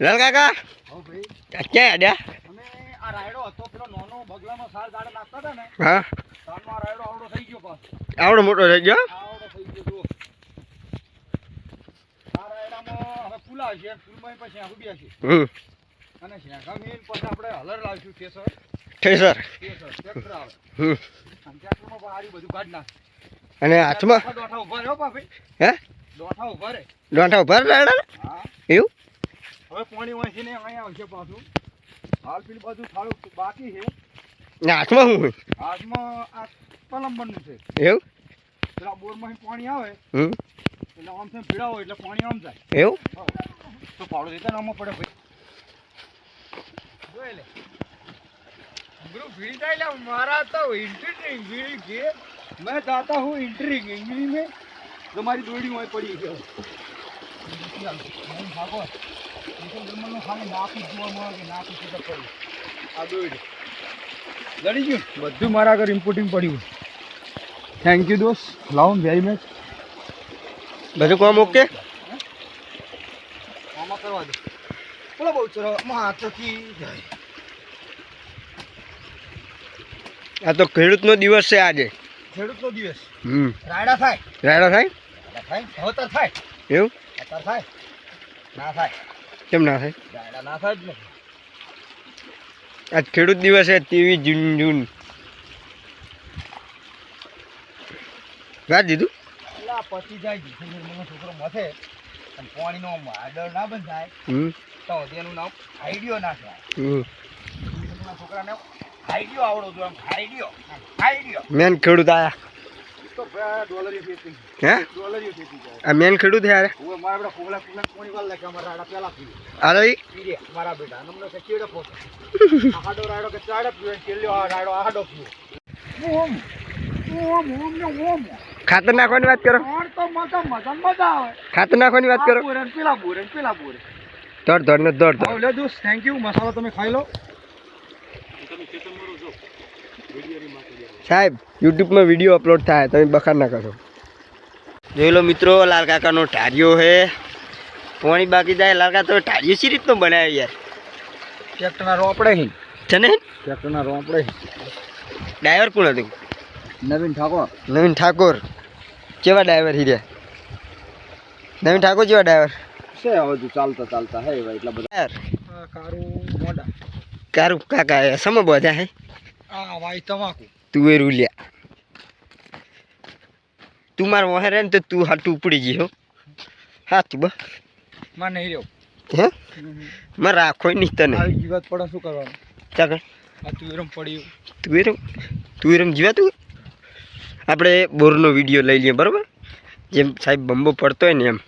લાલ કાકા? હો ભાઈ. ક્યાં અડ્યા અમે આ રાયડો હતો પેલો નોનો બગલામાં સાર દાડે નાખતા હતા ને હા. તારમાં આ રાયડો આવડો થઈ ગયો પાછો. આવડો મોટો થઈ ગયો? આવડો થઈ ગયો જો આ રાયડામાં હવે ફૂલા છે ફૂલમાં પછી આ બે છે. હમ. અને શેખા મેન પછી આપણે હલર લાવશું ઠેસર ઠેસર ઠેસર ટ્રેક્ટર આવે. હમ. ટ્રેક્ટરમાં પણ બધું કાઢ નાખ અને હાથમાં? દોઠા ઊભા રહ્યો ભાઈ હે? દોઠા ઊભા રહે. દોંઠા ઊભા લાડ્યા હા. એવું? હવે પાણી વાંચીને અહીંયા આવશે પાછું. હાલ પેલું બધું થોડું બાકી છે. હાથમાં આ પલંબરનું છે. એવું? પેલા બોરમાંથી પાણી આવે એટલે આમ થાય ભીડાવો એટલે પાણી આમ જાય. એવું? તો પાડો દેતા ને પડે ભાઈ જોઈ લે. થાય એટલે મારા તો મેં જાતા હું ઇન્ટરિંગ ઇંગલી મેં. તમારી દોડી હોય પડી ગયો બધું મારા આગળ ઇમ્પોર્ટિંગ પડ્યું. થેન્ક યુ દોસ્ત. લાવ વેરી મચ બધું કામ ઓકે આમાં કરવા દો. બોલો બહુ ચલો આ તો ખેડૂતનો દિવસ છે આજે. ખેડૂતનો દિવસ. હમ. રાયડા થાય. રાયડા થાય? થાય. એવું? થાય ના થાય કેમ ના થાય? ના થાય જ આજ ખેડૂત દિવસ છે ત્રેવીસ જૂન જૂન. વાત દીધું? એટલે પતી જાય જીસુ છોકરો મથે. અને પાણીનો આડર ના બંધાય. તો તેનું નામ આઈડિયો ના થાય છોકરાને આઈડિયો આવડો જો એમ આઈડિયો આઈડિયો મેન ખેડૂત આયા. આ મેન ખેડૂત યાર. અરે મારા બેટા નમને કે ચેડે પોતે આડો રાયડો કે ચાડે પીવે કેલ્યો આ રાયડો આડો પીવે ઓમ ઓમ ઓમ ઓમ ખાતર નાખવાની વાત કરો. તો મજા મજા મજા આવે ખાતર નાખવાની વાત કરો. દોડ દોડ ને દોડ દોડ થેન્ક યુ મસાલો તમે ખાઈ લો. સાહેબ યુટ્યુબમાં વીડિયો અપલોડ થાય તમે બખાર ના કરો. જોઈ લો મિત્રો લાલ કાકાનો ટારિયો હે પાણી બાકી જાય લાલ કાકા તો ટારિયો સી રીતનો બનાવ્યો યાર? ટ્રેક્ટરના રોપડે હી. છે ને? ટ્રેક્ટરના રોપડે ડ્રાઈવર કોણ હતું? નવીન ઠાકોર. નવીન ઠાકોર. કેવા ડ્રાઈવર હીર્યા નવીન ઠાકોર જેવા ડ્રાઈવર છે હજુ ચાલતા ચાલતા હે એટલા બધા. કારું મોડા કારું કાકા સમ બધા હે. આ ભાઈ તમાકુ. તું એ રૂલ્યા. તું માર વહે રહે ને તો તું હાટું ઉપડી ગયો હો. તું બસમાં નહીં રહ્યો. હે? મારે રાખો નહીં તને. આવી જીવાત પડે શું કરવાનું? ચાકર આ તુરમ પડ્યું તુવેરમ તુવેરમ તું જીવા તું આપણે બોરનો વીડિયો લઈ લઈએ બરાબર? જેમ સાહેબ બંબો પડતો હોય ને એમ.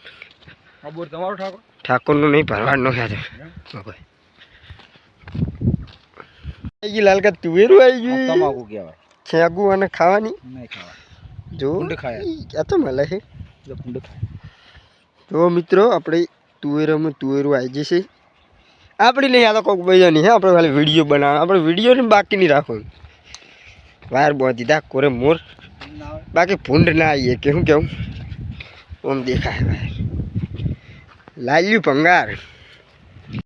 આ બોર તમારો ઠાકોર? ઠાકોરનો નહીં ભરવાનો યાદ ગઈ લાલકા તુવેરું આવી ગયું? તમાકુ કહેવાય. છેગું અને ખાવાની? નહીં ખાવા જો કુંડ ખાય. આ તો મળે છે. જો કુંડ ખાય. જો મિત્રો આપણે તુવેરોમાં તુવેરું આવી જશે. આપણી નહીં આ તો કોઈક ભાઈ નહીં હે આપણે ખાલી વીડિયો બનાવવાનો. આપણે વિડીયોને બાકી નહીં રાખવાનું. વાર બાંધી દા કોરે મોર. બાકી ભૂંડ ના આવીએ કે શું કેવું આમ દેખાય ભાઈ લાલ્યું ભંગાર.